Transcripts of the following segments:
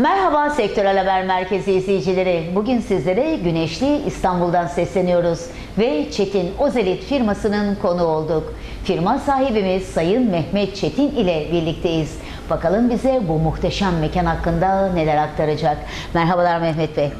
Merhaba Sektörel Haber Merkezi izleyicileri. Bugün sizlere güneşli İstanbul'dan sesleniyoruz ve Çetin Ozelit firmasının konu olduk. Firma sahibimiz Sayın Mehmet Çetin ile birlikteyiz. Bakalım bize bu muhteşem mekan hakkında neler aktaracak. Merhabalar Mehmet Bey.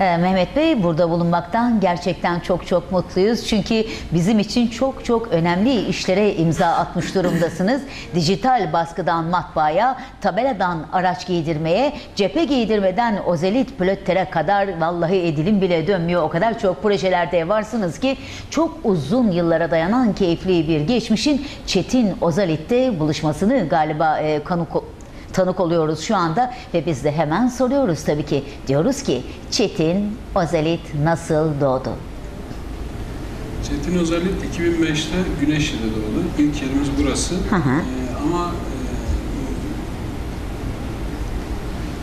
Ee, Mehmet Bey burada bulunmaktan gerçekten çok çok mutluyuz. Çünkü bizim için çok çok önemli işlere imza atmış durumdasınız. Dijital baskıdan matbaaya, tabeladan araç giydirmeye, cephe giydirmeden ozelit plöttere kadar vallahi edilim bile dönmüyor. O kadar çok projelerde varsınız ki çok uzun yıllara dayanan keyifli bir geçmişin Çetin Ozalit'te buluşmasını galiba e, konuk tanık oluyoruz şu anda ve biz de hemen soruyoruz tabii ki. Diyoruz ki Çetin Ozelit nasıl doğdu? Çetin Özellik 2005'te Güneşli'de doğdu. İlk yerimiz burası. Hı hı. Ee, ama e,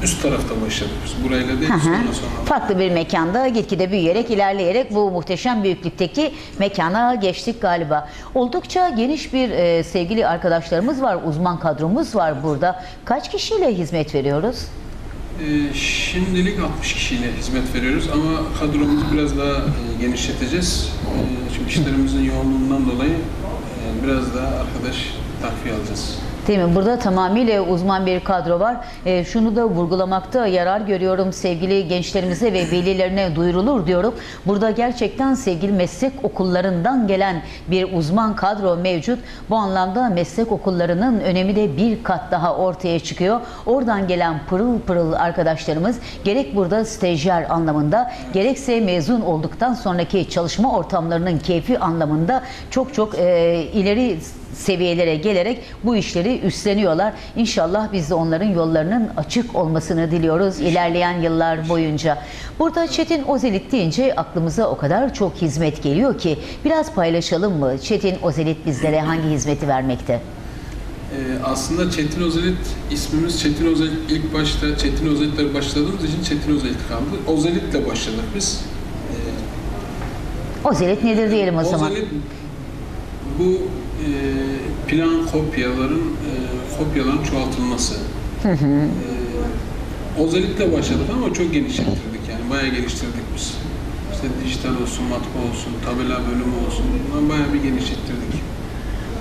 üst tarafta başladık biz. Burayla değil, Hı hı. sonra sonra. Farklı bir mekanda gitgide büyüyerek, ilerleyerek bu muhteşem büyüklükteki mekana geçtik galiba. Oldukça geniş bir e, sevgili arkadaşlarımız var, uzman kadromuz var burada. Kaç kişiyle hizmet veriyoruz? Ee, şimdilik 60 kişiyle hizmet veriyoruz ama kadromuzu biraz daha e, genişleteceğiz. Ee, çünkü işlerimizin yoğunluğundan dolayı e, biraz daha arkadaş takviye alacağız. Değil mi? Burada tamamıyla uzman bir kadro var. E, şunu da vurgulamakta yarar görüyorum sevgili gençlerimize ve velilerine duyurulur diyorum. Burada gerçekten sevgili meslek okullarından gelen bir uzman kadro mevcut. Bu anlamda meslek okullarının önemi de bir kat daha ortaya çıkıyor. Oradan gelen pırıl pırıl arkadaşlarımız gerek burada stajyer anlamında gerekse mezun olduktan sonraki çalışma ortamlarının keyfi anlamında çok çok e, ileri seviyelere gelerek bu işleri üstleniyorlar. İnşallah biz de onların yollarının açık olmasını diliyoruz ilerleyen yıllar boyunca. Burada Çetin Ozelit deyince aklımıza o kadar çok hizmet geliyor ki biraz paylaşalım mı? Çetin Ozelit bizlere hangi hizmeti vermekte? Ee, aslında Çetin Ozelit ismimiz Çetin Ozelit ilk başta Çetin Ozelit'le başladığımız için Çetin Ozelit kaldı. Ozelit'le başladık biz. Ozelit nedir diyelim o zaman? Ozelit bu e, plan kopyaların e, kopyaların çoğaltılması. E, Ozelit'le başladık ama çok genişlettirdik yani bayağı geliştirdik biz. İşte dijital olsun, matbaa olsun, tabela bölümü olsun, bayağı bir genişlettirdik.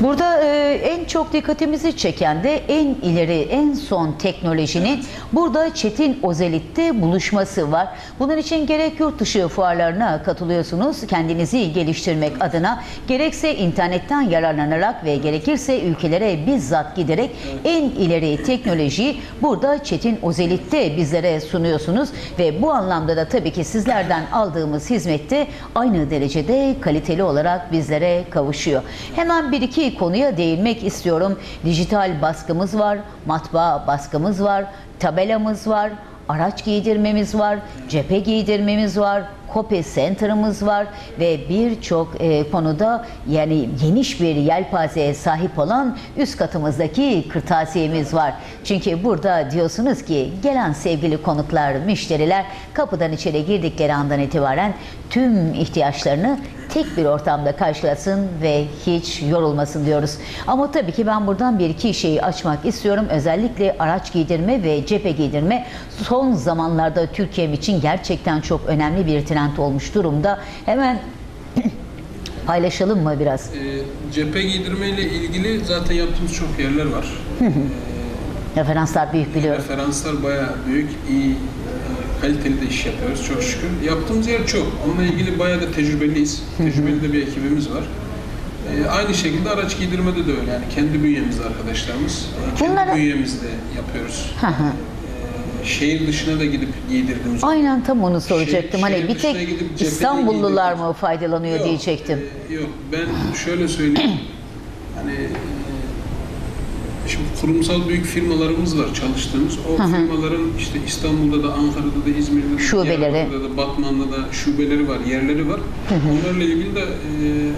Burada e, en çok dikkatimizi çeken de en ileri, en son teknolojinin burada Çetin Ozelit'te buluşması var. Bunun için gerek yurt dışı fuarlarına katılıyorsunuz kendinizi geliştirmek adına, gerekse internetten yararlanarak ve gerekirse ülkelere bizzat giderek en ileri teknolojiyi burada Çetin Ozelit'te bizlere sunuyorsunuz ve bu anlamda da tabii ki sizlerden aldığımız hizmette aynı derecede kaliteli olarak bizlere kavuşuyor. Hemen bir iki konuya değinmek istiyorum. Dijital baskımız var, matbaa baskımız var, tabelamız var, araç giydirmemiz var, cephe giydirmemiz var, copy center'ımız var ve birçok e, konuda yani geniş bir yelpazeye sahip olan üst katımızdaki kırtasiyemiz var. Çünkü burada diyorsunuz ki gelen sevgili konuklar, müşteriler kapıdan içeri girdikleri andan itibaren tüm ihtiyaçlarını tek bir ortamda karşılasın ve hiç yorulmasın diyoruz. Ama tabii ki ben buradan bir iki şeyi açmak istiyorum. Özellikle araç giydirme ve cephe giydirme son zamanlarda Türkiye'm için gerçekten çok önemli bir trend olmuş durumda. Hemen paylaşalım mı biraz? E, cephe giydirme ile ilgili zaten yaptığımız çok yerler var. Referanslar büyük biliyorum. Referanslar bayağı büyük, iyi, e, kaliteli de iş yapıyoruz çok şükür. Yaptığımız yer çok. Onunla ilgili bayağı da tecrübeliyiz. Tecrübeli de bir ekibimiz var. E, aynı şekilde araç giydirmede de öyle. Yani kendi bünyemizde arkadaşlarımız. E, kendi Bunları- bünyemizde yapıyoruz. Hı hı. E, şehir dışına da gidip giydirdiğimiz Aynen tam onu soracaktım. Şehir- Hani bir tek İstanbullular mı faydalanıyor Yok, diyecektim. e, yok. Ben şöyle söyleyeyim. hani şimdi kurumsal büyük firmalarımız var çalıştığımız. O firmaların işte İstanbul'da da, Ankara'da da, İzmir'de de, Şubeleri. Da, Batman'da da şubeleri var, yerleri var. Onlarla ilgili de e,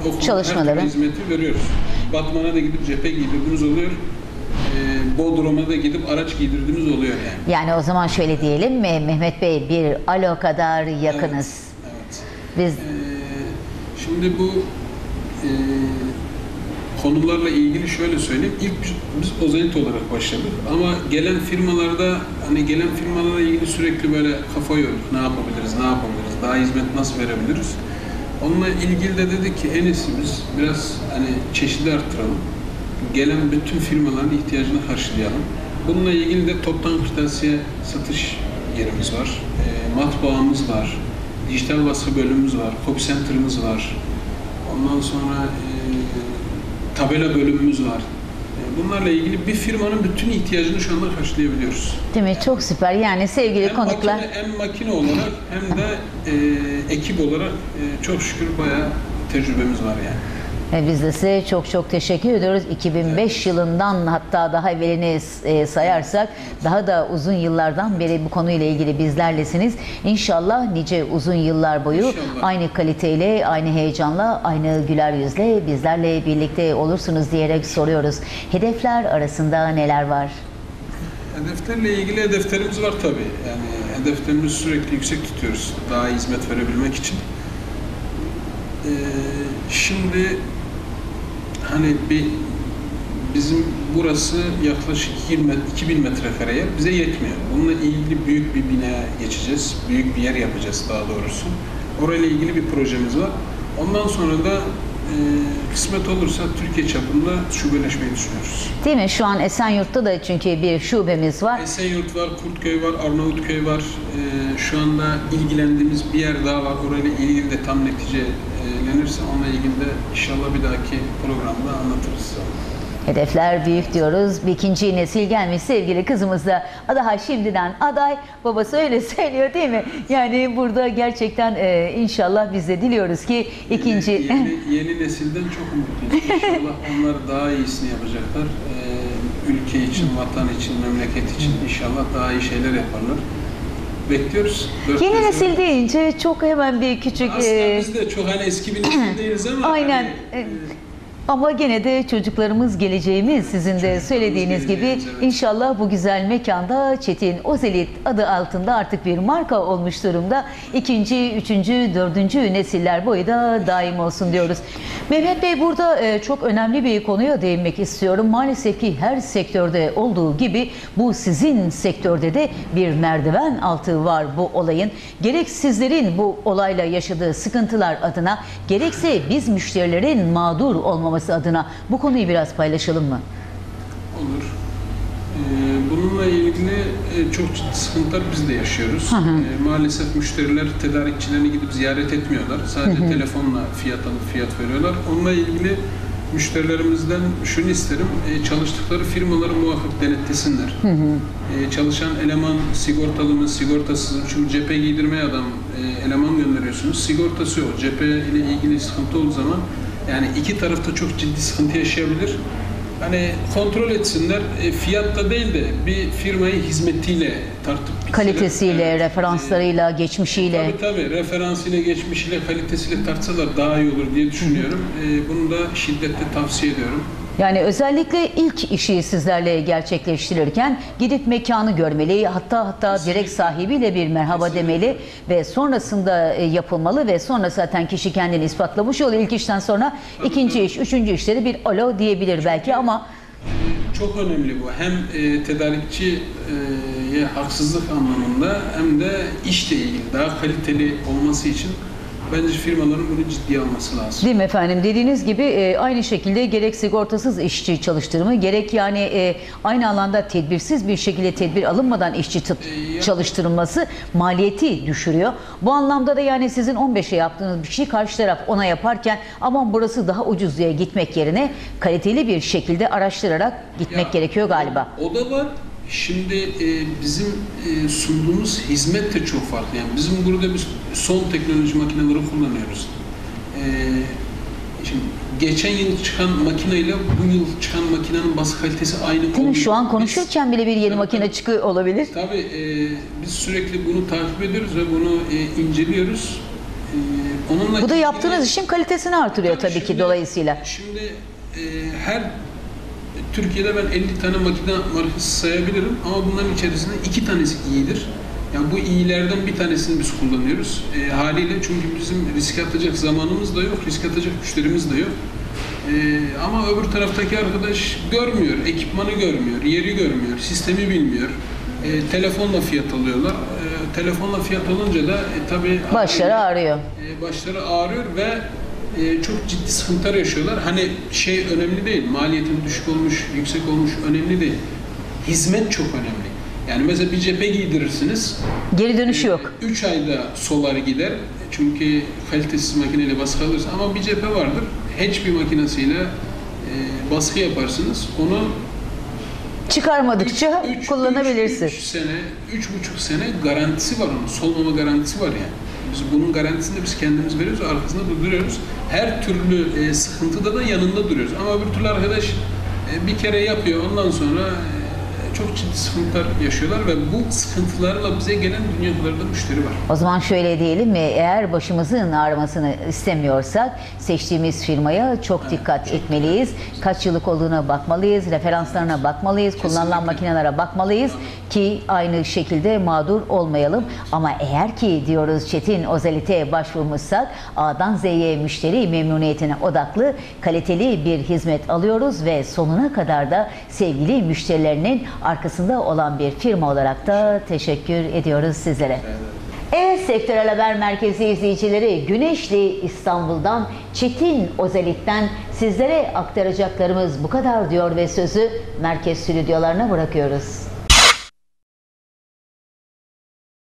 o konuda Çalışmaları. her türlü hizmeti veriyoruz. Batman'a da gidip cephe giydirdiğimiz oluyor. E, Bodrum'a da gidip araç giydirdiğimiz oluyor yani. Yani o zaman şöyle diyelim mi Mehmet Bey bir alo kadar yakınız. Evet. Biz Ee, şimdi bu e, konularla ilgili şöyle söyleyeyim. İlk biz, Ozelit olarak başladık ama gelen firmalarda hani gelen firmalarla ilgili sürekli böyle kafa yorduk. Ne yapabiliriz, ne yapabiliriz, daha hizmet nasıl verebiliriz? Onunla ilgili de dedik ki en biz biraz hani çeşidi arttıralım. Gelen bütün firmaların ihtiyacını karşılayalım. Bununla ilgili de toptan kırtasiye satış yerimiz var. E, matbaamız var. Dijital baskı bölümümüz var. Copy center'ımız var. Ondan sonra e, tabela bölümümüz var. E, bunlarla ilgili bir firmanın bütün ihtiyacını şu anda karşılayabiliyoruz. Değil mi? Çok süper. Yani sevgili Hem konuklar. makine, hem makine olarak hem de e, ekip olarak e, çok şükür bayağı tecrübemiz var yani. Biz de size çok çok teşekkür ediyoruz. 2005 yılından hatta daha evvelini e, sayarsak daha da uzun yıllardan beri bu konuyla ilgili bizlerlesiniz. İnşallah nice uzun yıllar boyu İnşallah. aynı kaliteyle, aynı heyecanla, aynı güler yüzle bizlerle birlikte olursunuz diyerek soruyoruz. Hedefler arasında neler var? Hedeflerle ilgili hedeflerimiz var tabii. Yani hedeflerimizi sürekli yüksek tutuyoruz. Daha iyi hizmet verebilmek için. Ee, şimdi hani bir bizim burası yaklaşık 20 2000 metrekare yer bize yetmiyor. Bununla ilgili büyük bir binaya geçeceğiz. Büyük bir yer yapacağız daha doğrusu. Orayla ilgili bir projemiz var. Ondan sonra da e, kısmet olursa Türkiye çapında şubeleşmeyi düşünüyoruz. Değil mi? Şu an Esenyurt'ta da çünkü bir şubemiz var. Esenyurt var, Kurtköy var, Arnavutköy var. Ee, şu anda ilgilendiğimiz bir yer daha var. Orayla ilgili de tam neticelenirse onunla ilgili de inşallah bir dahaki programda anlatırız. Hedefler büyük diyoruz. Bir ikinci nesil gelmiş sevgili kızımız da daha şimdiden aday. Babası öyle söylüyor değil mi? Yani burada gerçekten e, inşallah biz de diliyoruz ki ikinci... Yeni, yeni, yeni nesilden çok umutluyuz. İnşallah onlar daha iyisini yapacaklar. Ee, ülke için, vatan için, memleket için inşallah daha iyi şeyler yaparlar. Bekliyoruz. Dört Yeni nesil- deyince çok hemen bir küçük... Aslında e, biz de çok hani eski bir nesil değiliz ama Aynen. hani, E, Ama gene de çocuklarımız geleceğimiz sizin de söylediğiniz gibi inşallah bu güzel mekanda Çetin Ozelit adı altında artık bir marka olmuş durumda. İkinci, üçüncü, dördüncü nesiller boyu da daim olsun diyoruz. Mehmet Bey burada e, çok önemli bir konuya değinmek istiyorum. Maalesef ki her sektörde olduğu gibi bu sizin sektörde de bir merdiven altı var bu olayın. Gerek sizlerin bu olayla yaşadığı sıkıntılar adına gerekse biz müşterilerin mağdur olmaması adına bu konuyu biraz paylaşalım mı? Olur. Ee, Bununla ilgili e, çok ciddi sıkıntılar biz de yaşıyoruz. Ee, Maalesef müşteriler tedarikçilerini gidip ziyaret etmiyorlar. Sadece telefonla fiyat alıp fiyat veriyorlar. Onunla ilgili müşterilerimizden şunu isterim. e, Çalıştıkları firmaları muhakkak denetlesinler. E, Çalışan eleman sigortalı mı, sigortasız mı? Çünkü cephe giydirmeye adam e, eleman gönderiyorsunuz. Sigortası yok. Cephe ile ilgili sıkıntı olduğu zaman yani iki tarafta çok ciddi sıkıntı yaşayabilir. Hani kontrol etsinler, e, fiyatta değil de bir firmayı hizmetiyle tartıp. Kalitesiyle, Evet. referanslarıyla, geçmişiyle. Tabii tabii, referansıyla, geçmişiyle, kalitesiyle tartsalar daha iyi olur diye düşünüyorum. E, bunu da şiddetle tavsiye ediyorum. Yani özellikle ilk işi sizlerle gerçekleştirirken gidip mekanı görmeli, hatta hatta direkt sahibiyle bir merhaba demeli ve sonrasında e, yapılmalı ve sonra zaten kişi kendini ispatlamış oluyor. İlk işten sonra ikinci iş, üçüncü işleri bir alo diyebilir belki ama Çok önemli bu. Hem e, tedarikçiye haksızlık anlamında hem de işle ilgili daha kaliteli olması için bence firmaların bunu ciddiye alması lazım. Değil mi efendim? Dediğiniz gibi e, aynı şekilde gerek sigortasız işçi çalıştırımı gerek yani e, aynı alanda tedbirsiz bir şekilde tedbir alınmadan işçi tut, E, ya- çalıştırılması maliyeti düşürüyor. Bu anlamda da yani sizin 15'e yaptığınız bir şey karşı taraf ona yaparken aman burası daha ucuz diye gitmek yerine kaliteli bir şekilde araştırarak gitmek Ya, gerekiyor galiba. O, o da var. Şimdi e, bizim e, sunduğumuz hizmet de çok farklı. Yani bizim burada biz son teknoloji makineleri kullanıyoruz. E, şimdi geçen yıl çıkan makineyle bu yıl çıkan makinenin bas kalitesi aynı Değil olmuyor. Şu an Biz- konuşurken bile bir yeni Tabii, makine tabii. çıkıyor olabilir. Tabii e, biz sürekli bunu takip ediyoruz ve bunu e, inceliyoruz. E, onunla Bu da yaptığınız işin kalitesini artırıyor tabii ki şimdi- dolayısıyla. Şimdi e, her Türkiye'de ben 50 tane makine markası sayabilirim ama bunların içerisinde iki tanesi iyidir. Yani bu iyilerden bir tanesini biz kullanıyoruz. E, haliyle çünkü bizim risk atacak zamanımız da yok, risk atacak müşterimiz de yok. Ee, ama öbür taraftaki arkadaş görmüyor, ekipmanı görmüyor, yeri görmüyor, sistemi bilmiyor. Ee, telefonla fiyat alıyorlar. Ee, telefonla fiyat alınca da e, tabii Başları ağrıyor. e, başları ağrıyor ve e, çok ciddi sıkıntılar yaşıyorlar. Hani şey önemli değil, maliyetin düşük olmuş, yüksek olmuş önemli değil. Hizmet çok önemli. Yani mesela bir cephe giydirirsiniz, Geri dönüşü yok. 3 ayda solar gider. Çünkü kalitesiz makineyle baskı alırsın ama bir cephe vardır. Hatch bir makinesiyle e, baskı yaparsınız. Onu Çıkarmadıkça üç- kullanabilirsin. üç- üç sene, üç buçuk sene garantisi var onun. Solmama garantisi var yani. Biz bunun garantisini biz kendimiz veriyoruz, arkasında da duruyoruz. Her türlü e, sıkıntıda da yanında duruyoruz. Ama bir türlü arkadaş e, bir kere yapıyor, ondan sonra e, çok ciddi sıkıntılar yaşıyorlar ve bu sıkıntılarla bize gelen dünya kadar da müşteri var. O zaman şöyle diyelim mi? Eğer başımızın ağrımasını istemiyorsak seçtiğimiz firmaya çok dikkat etmeliyiz. Kaç yıllık olduğuna bakmalıyız, referanslarına bakmalıyız, kullanılan Kesinlikle. makinelere bakmalıyız ki aynı şekilde mağdur olmayalım. Ama eğer ki diyoruz Çetin Özelite başvurmuşsak A'dan Z'ye müşteri memnuniyetine odaklı kaliteli bir hizmet alıyoruz ve sonuna kadar da sevgili müşterilerinin arkasında olan bir firma olarak da teşekkür ediyoruz sizlere. Evet Sektörel Haber Merkezi izleyicileri Güneşli İstanbul'dan Çetin Özelit'ten sizlere aktaracaklarımız bu kadar diyor ve sözü merkez stüdyolarına bırakıyoruz.